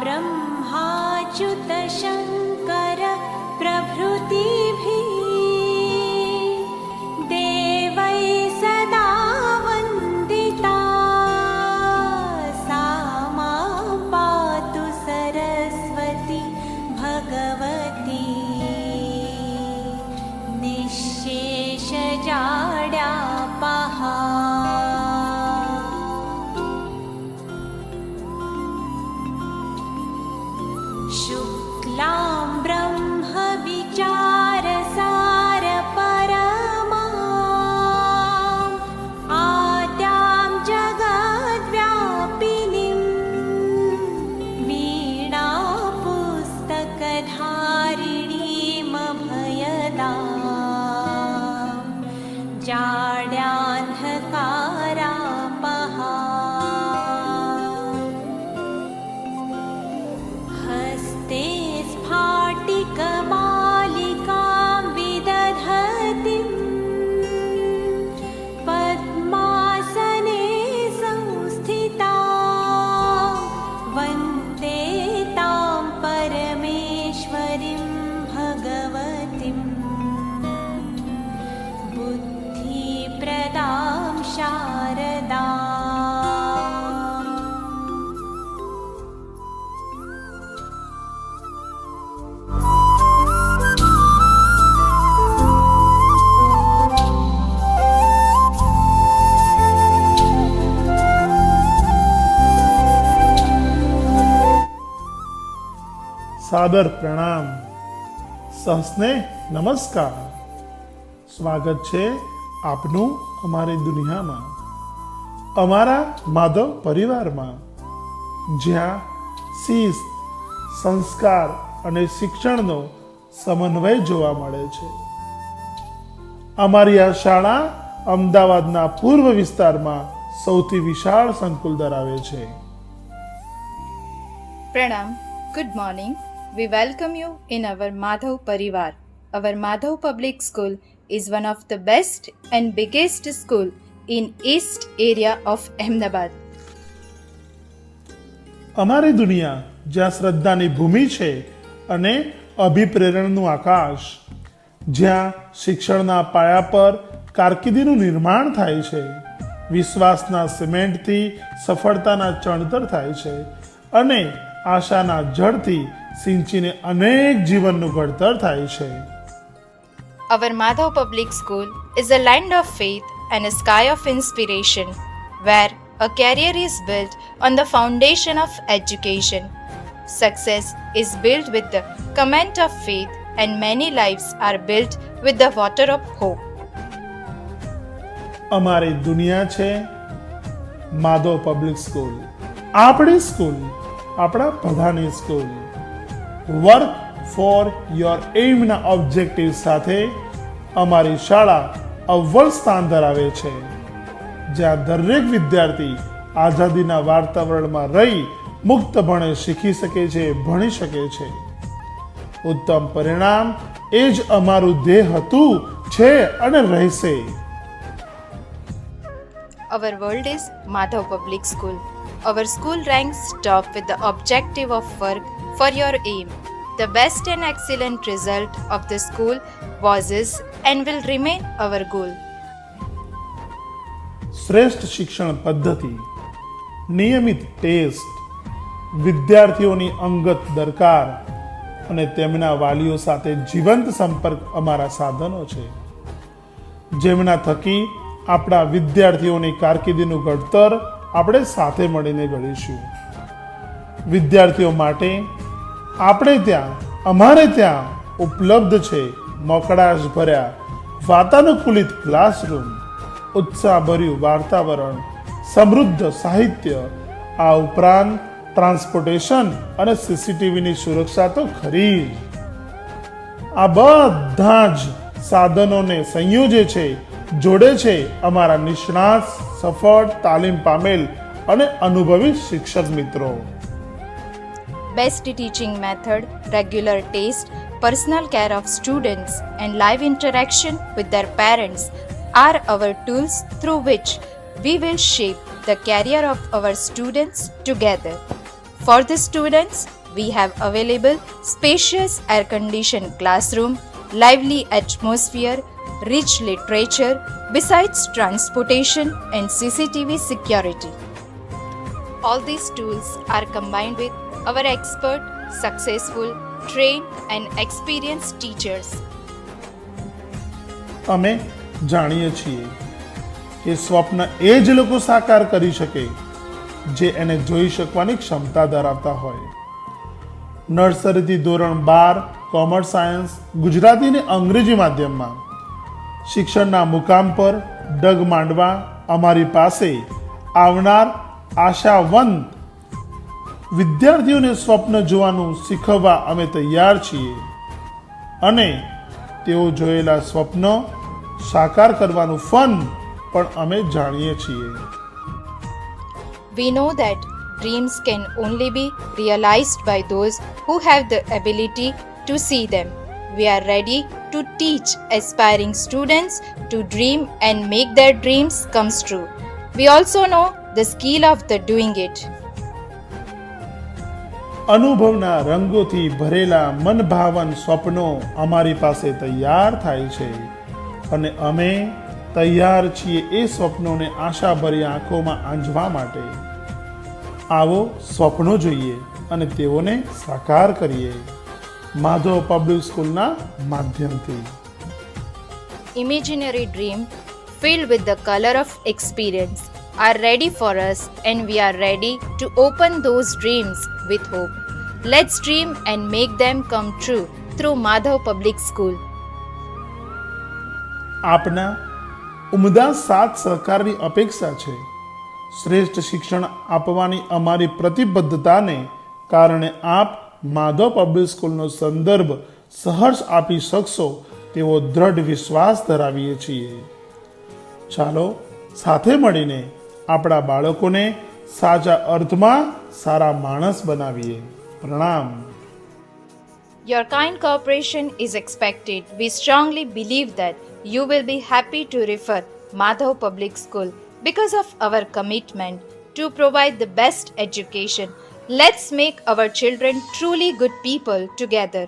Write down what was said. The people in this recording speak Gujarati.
ब्रह्माच्युतशङ्कर प्रभृति sure. સાદર પ્રણામ. સહસ્ને નમસ્કાર. સ્વાગત છે આપનું અમારી દુનિયામાં. અમારા માધવ પરિવારમાં. જ્યાં શિસ્ત, સંસ્કાર અને શિક્ષણનો સમન્વય જોવા મળે છે. અમારી આ શાળા અમદાવાદના પૂર્વ વિસ્તારમાં સૌથી વિશાળ સંકુલ ધરાવે છે. પ્રણામ, good morning. We welcome you in our Madhav Parivar. Our Madhav Public School is one of the best and biggest school in east area of Ahmedabad. અમારી દુનિયા જ્યાં શ્રદ્ધાની ભૂમિ છે અને અભિપ્રેરણનું આકાશ જ્યાં શિક્ષણના પાયા પર કારકિર્દીનું નિર્માણ થાય છે વિશ્વાસના સિમેન્ટથી સફળતાના ચણતર થાય છે અને આશાના જળથી સિંચીને અનેક જીવનનું ઘડતર થાય છે Our Madhav Public School is a land of faith and a sky of inspiration where a career is built on the foundation of education. Success is built with the comment of faith and many lives are built with the water of hope. અમારી દુનિયા છે માધવ પબ્લિક સ્કૂલ આપણી સ્કૂલ આપણા બધાની સ્કૂલ વર્ક ફોર યોર એઇમના ઓબ્જેક્ટિવ સાથે અમારી શાળા અવ્વલ સ્થાન ધરાવે છે. જ્યાં દરેક વિદ્યાર્થી આઝાદીના વાતાવરણમાં રહી મુક્તપણે શીખી શકે છે, ભણી શકે છે. ઉત્તમ પરિણામ એ જ અમારું ધ્યેય હતું, છે અને રહેશે. Our world is Madhav Public School. Our school ranks top with the objective of work for your aim. The best and excellent result of the school was is and will remain our goal. શ્રેષ્ઠ શિક્ષણ પદ્ધતિ, નિયમિત ટેસ્ટ, વિદ્યાર્થીઓની અંગત દરકાર અને તેમના વાલીઓ સાથે જીવંત સંપર્ક અમારા સાધનો છે જેમના થકી આપણા વિદ્યાર્થીઓની કારકિર્દીનું ઘડતર આપણે સાથે મળીને ઘડીશું વિદ્યાર્થીઓ માટે આપણે ત્યાં, અમારે ત્યાં ઉપલબ્ધ છે મોકળાશ ભર્યા વાતાનુકૂલિત ક્લાસરૂમ ઉત્સાહભર્યું વાતાવરણ સમૃદ્ધ સાહિત્ય. આ ઉપરાંત ટ્રાન્સપોર્ટેશન અને સીસીટીવીની સુરક્ષા તો ખરી આ બધા જ સાધનોને સંયોજે છે, જોડે છે અમારા નિષ્ણાત, સફળ, તાલીમ પામેલ અને અનુભવી શિક્ષક મિત્રો. Best teaching method, regular taste, personal care of students, and live interaction with their parents are our tools through which we will shape the career of our students together. For the students, we have available spacious air-conditioned classroom, lively atmosphere, rich literature, besides transportation and CCTV security. All these tools are combined with our expert, successful, trained and experienced teachers. અમે જાણીએ છીએ કે સ્વપ્ન એ જ લોકો સાકાર કરી શકે જે એને જોઈ શકવાની ક્ષમતા ધરાવતા હોય નર્સરીથી ધોરણ બાર કોમર્સ સાયન્સ ગુજરાતી અને અંગ્રેજી માધ્યમમાં શિક્ષણના મુકામ પર ડગ માંડવા અમારી પાસે આવનાર આશાવંત વિદ્યાર્થીઓને સ્વપ્ન જોવાનું શીખવવા અમે તૈયાર છીએ અને તેઓ જોયેલા સ્વપ્નો સાકાર કરવાનું ફન પણ અમે જાણીએ છીએ We know that dreams can only be realized by those who have the ability to see them. We are ready to teach aspiring students to dream and make their dreams come true. We also know the skill of the doing it. અનુભવના રંગોથી ભરેલા મનભાવન સ્વપ્નો અમારી પાસે તૈયાર થાય છે. અને અમે તૈયાર છીએ એ સ્વપ્નોને આશાભરી આંખોમાં આંજવા માટે. આવો સ્વપ્નો જોઈએ અને તેઓને સાકાર કરીએ. માધવ પબ્લિક સ્કૂલના માધ્યમથી. Imaginary dream field with the colour of experience. Are ready for us and we are ready to open those dreams with hope. Let's dream and make them come true through Madhav Public School. આપના ઉમદા સાથ સહકારની અપેક્ષા છે શ્રેષ્ઠ શિક્ષણ આપવાની અમારી પ્રતિબદ્ધતાને કારણે આપ માધવ પબ્લિક સ્કૂલનો સંદર્ભ સહર્ષ આપી શકશો તેવો દ્રઢ વિશ્વાસ ધરાવીએ છીએ ચાલો સાથે મળીને આપણા બાળકોને સાચા અર્થમાં સારા માણસ બનાવીએ પ્રણામ Your kind cooperation is expected. We strongly believe that you will be happy to refer Madhav Public School because of our commitment to provide the best education. Let's make our children truly good people together.